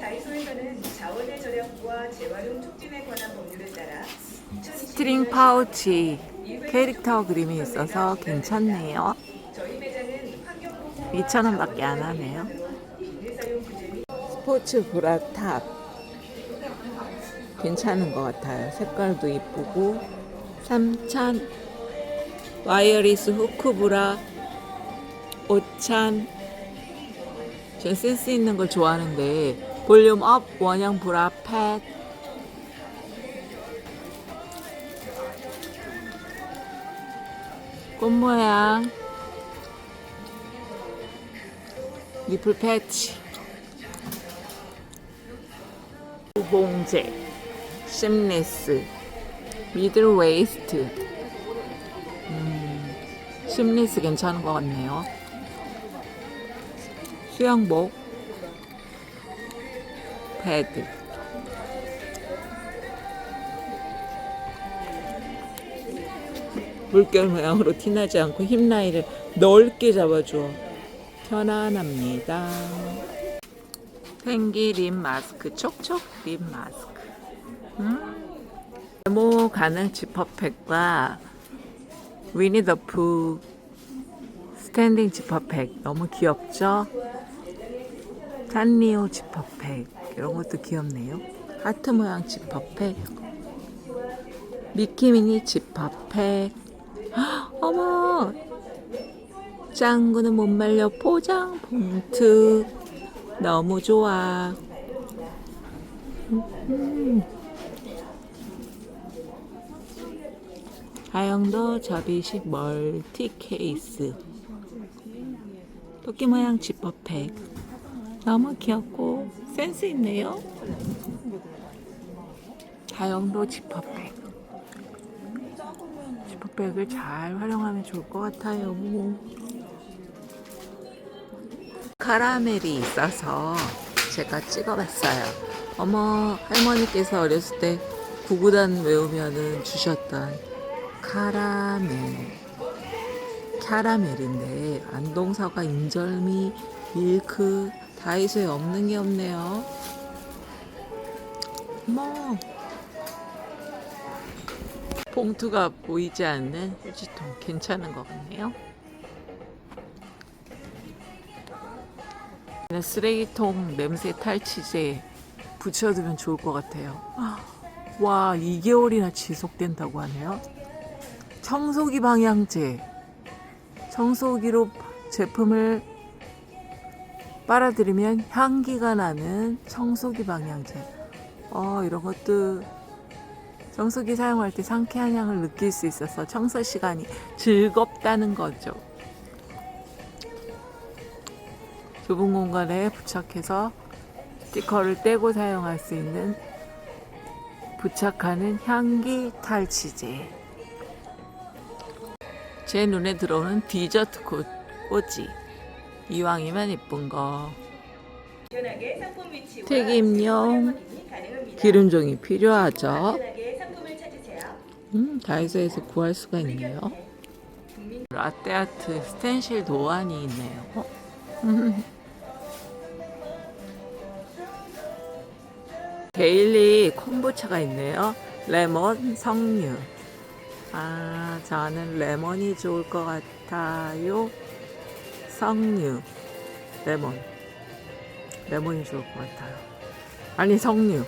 다이소에서는 자원의 절약과 재활용 촉진에 관한 법률에 따라 스트링 파우치 캐릭터 그림이 있어서 괜찮네요. 저희 매장은 환경보호 2,000원밖에 안 하네요. 스포츠 브라 탑 괜찮은 것 같아요. 색깔도 이쁘고 3,000 와이어리스 후크 브라 5,000 전 센스 있는 걸 좋아하는데 볼륨 업 원형 브라 팻. 꽃 모양. 니플 패치 우봉제 심리스 미들 웨이스트. 음, 심리스 괜찮은 것 같네요. 수영복 패드 물결 모양으로 티나지 않고 힙 라인을 넓게 잡아줘 편안합니다. 펭기 립 마스크 촉촉 립 마스크 음. 네모 가능 지퍼팩과 위니 더푸 스탠딩 지퍼팩 너무 귀엽죠? 산리오 지퍼팩 이런 것도 귀엽네요 하트 모양 지퍼팩 미키미니 지퍼팩 헉, 어머 짱구는 못 말려 포장 봉투 너무 좋아. 음. 하영도 접이식 멀티 케이스. 토끼 모양 지퍼팩. 너무 귀엽고 센스 있네요. 하영도 지퍼팩. 지퍼백을 잘 활용하면 좋을 것 같아요. 카라멜이 있어서 제가 찍어봤어요. 어머 할머니께서 어렸을 때 구구단 외우면은 주셨던 카라멜. 캐러멜인데 안동사과 인절미 밀크 다이소에 없는 게 없네요. 어머 봉투가 보이지 않는 휴지통 괜찮은 것 같네요. 쓰레기통 냄새 탈취제 붙여두면 좋을 것 같아요. 아, 와, 2개월이나 지속된다고 하네요. 청소기 방향제. 청소기로 제품을 빨아들이면 향기가 나는 청소기 방향제. 어, 이런 것도 청소기 사용할 때 상쾌한 향을 느낄 수 있어서 청소 시간이 즐겁다는 거죠. 좁은 공간에 부착해서 스티커를 떼고 사용할 수 있는 부착하는 향기 탈취제. 제 눈에 들어오는 디저트 꽃, 꽃이 이왕이면 이쁜 거. 튀김용. 기름종이 필요하죠. 음, 다이소에서 구할 수가 있네요. 라떼아트 스텐실 도안이 있네요. 어? 데일리 콤보차가 있네요. 레몬 석류. 아, 저는 레몬이 좋을 것 같아요. 석류. 레몬. 레몬이 좋을 것 같아요. 아니, 석류.